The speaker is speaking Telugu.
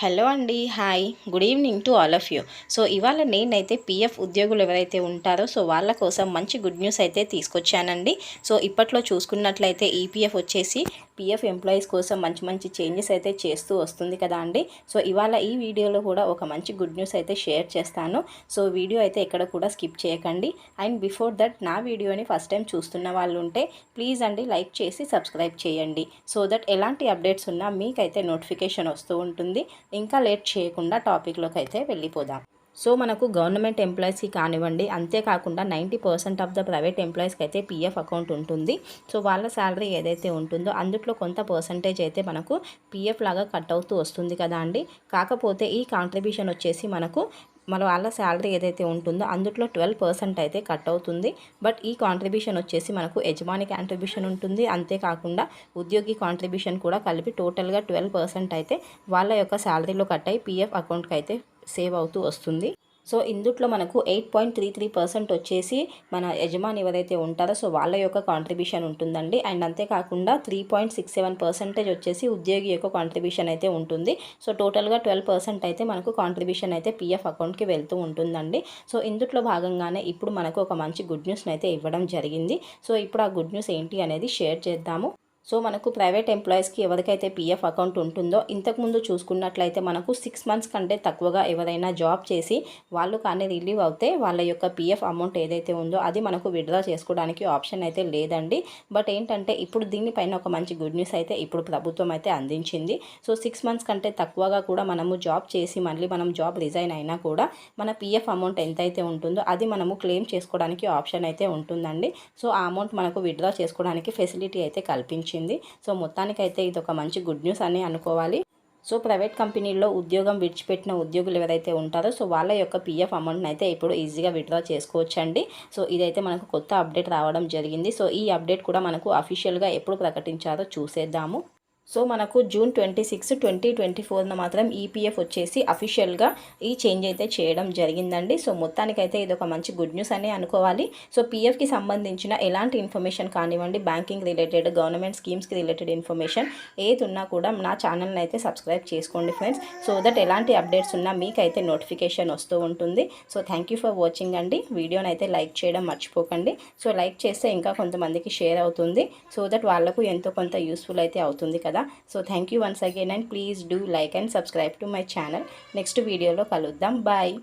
హలో అండి hi. Good evening to all of you. So ఇవాళ నేనైతే పిఎఫ్ ఉద్యోగులు ఎవరైతే ఉంటారో సో వాళ్ళ కోసం మంచి గుడ్ న్యూస్ అయితే తీసుకొచ్చానండి. సో ఇప్పట్లో చూసుకున్నట్లయితే ఈపీఎఫ్ వచ్చేసి పిఎఫ్ ఎంప్లాయీస్ కోసం మంచి మంచి చేంజెస్ అయితే చేస్తూ వస్తుంది కదా అండి. సో ఇవాళ ఈ వీడియోలో కూడా ఒక మంచి గుడ్ న్యూస్ అయితే షేర్ చేస్తాను. సో వీడియో అయితే ఎక్కడ కూడా స్కిప్ చేయకండి. అండ్ బిఫోర్ దట్ నా వీడియోని ఫస్ట్ టైం చూస్తున్న వాళ్ళు ఉంటే ప్లీజ్ అండి లైక్ చేసి సబ్స్క్రైబ్ చేయండి. సో దట్ ఎలాంటి అప్డేట్స్ ఉన్నా మీకైతే నోటిఫికేషన్ వస్తూ ఉంటుంది. ఇంకా లేట్ చేయకుండా టాపిక్లోకి అయితే వెళ్ళిపోదాం. సో మనకు గవర్నమెంట్ ఎంప్లాయీస్కి కానివ్వండి అంతేకాకుండా ninety percent of the private ఎంప్లాయీస్కి అయితే పిఎఫ్ అకౌంట్ ఉంటుంది. సో వాళ్ళ శాలరీ ఏదైతే ఉంటుందో అందుట్లో కొంత పర్సంటేజ్ అయితే మనకు పిఎఫ్ లాగా కట్ అవుతూ వస్తుంది కదా అండి. కాకపోతే ఈ కాంట్రిబ్యూషన్ వచ్చేసి మనకు మన వాళ్ళ శాలరీ ఏదైతే ఉంటుందో అందులో ట్వెల్వ్ పర్సెంట్ అయితే కట్ అవుతుంది. బట్ ఈ కాంట్రిబ్యూషన్ వచ్చేసి మనకు యజమాని కాంట్రిబ్యూషన్ ఉంటుంది. అంతేకాకుండా ఉద్యోగి కాంట్రిబ్యూషన్ కూడా కలిపి టోటల్గా ట్వెల్వ్ పర్సెంట్ అయితే వాళ్ళ యొక్క శాలరీలో కట్ అయి పీఎఫ్ అకౌంట్కి అయితే సేవ్ అవుతూ వస్తుంది. సో ఇందుట్లో మనకు eight point three three percent వచ్చేసి మన యజమాని ఎవరైతే ఉంటారో సో వాళ్ళ యొక్క కాంట్రిబ్యూషన్ ఉంటుందండి. అండ్ అంతేకాకుండా three point six seven percentage వచ్చేసి ఉద్యోగి యొక్క కాంట్రిబ్యూషన్ అయితే ఉంటుంది. సో టోటల్గా ట్వెల్వ్ పర్సెంట్ అయితే మనకు కాంట్రిబ్యూషన్ అయితే పీఎఫ్ అకౌంట్కి వెళ్తూ ఉంటుందండి. సో ఇందుట్లో భాగంగానే ఇప్పుడు మనకు ఒక మంచి గుడ్ న్యూస్ని అయితే ఇవ్వడం జరిగింది. సో ఇప్పుడు ఆ గుడ్ న్యూస్ ఏంటి అనేది షేర్ చేద్దాము. సో మనకు ప్రైవేట్ ఎంప్లాయీస్కి ఎవరికైతే పీఎఫ్ అకౌంట్ ఉంటుందో ఇంతకుముందు చూసుకున్నట్లయితే మనకు సిక్స్ మంత్స్ కంటే తక్కువగా ఎవరైనా జాబ్ చేసి వాళ్ళు కానీ రిలీవ్ అవుతే వాళ్ళ యొక్క పీఎఫ్ అమౌంట్ ఏదైతే ఉందో అది మనకు విడ్రా చేసుకోవడానికి ఆప్షన్ అయితే లేదండి. బట్ ఏంటంటే ఇప్పుడు దీనిపైన ఒక మంచి గుడ్ న్యూస్ అయితే ఇప్పుడు ప్రభుత్వం అయితే అందించింది. సో సిక్స్ మంత్స్ కంటే తక్కువగా కూడా మనము జాబ్ చేసి మళ్ళీ మనం జాబ్ రిజైన్ అయినా కూడా మన పీఎఫ్ అమౌంట్ ఎంతైతే ఉంటుందో అది మనము క్లెయిమ్ చేసుకోవడానికి ఆప్షన్ అయితే ఉంటుందండి. సో ఆ అమౌంట్ మనకు విడ్రా చేసుకోవడానికి ఫెసిలిటీ అయితే కల్పించింది వచ్చింది సో మొత్తానికైతే ఇది ఒక మంచి గుడ్ న్యూస్ అని అనుకోవాలి. సో ప్రైవేట్ కంపెనీల్లో ఉద్యోగం విడిచిపెట్టిన ఉద్యోగులు ఎవరైతే ఉంటారో సో వాళ్ళ యొక్క పీఎఫ్ అమౌంట్ని అయితే ఇప్పుడు ఈజీగా విత్డ్రా చేసుకోవచ్చండి. సో ఇదైతే మనకు కొత్త అప్డేట్ రావడం జరిగింది. సో ఈ అప్డేట్ కూడా మనకు అఫీషియల్గా ఎప్పుడు ప్రకటించారో చూసేద్దాము. సో మనకు June twenty six twenty twenty ఫోర్న మాత్రం ఈపీఎఫ్ వచ్చేసి అఫీషియల్గా ఈ చేంజ్ అయితే చేయడం జరిగిందండి. సో మొత్తానికైతే ఇది ఒక మంచి గుడ్ న్యూస్ అని అనుకోవాలి. సో పీఎఫ్కి సంబంధించిన ఎలాంటి ఇన్ఫర్మేషన్ కానివ్వండి బ్యాంకింగ్ రిలేటెడ్ గవర్నమెంట్ స్కీమ్స్కి రిలేటెడ్ ఇన్ఫర్మేషన్ ఏది ఉన్నా కూడా నా ఛానల్ని అయితే సబ్స్క్రైబ్ చేసుకోండి ఫ్రెండ్స్ సో దట్ ఎలాంటి అప్డేట్స్ ఉన్నా మీకైతే నోటిఫికేషన్ వస్తూ ఉంటుంది. సో థ్యాంక్ ఫర్ వాచింగ్ అండి. వీడియోని అయితే లైక్ చేయడం మర్చిపోకండి. సో లైక్ చేస్తే ఇంకా కొంతమందికి షేర్ అవుతుంది. సో దట్ వాళ్ళకు ఎంతో కొంత యూస్ఫుల్ అయితే అవుతుంది కదా? So thank you once again and please do like and subscribe to my channel next వీడియోలో కలుద్దాం. బాయ్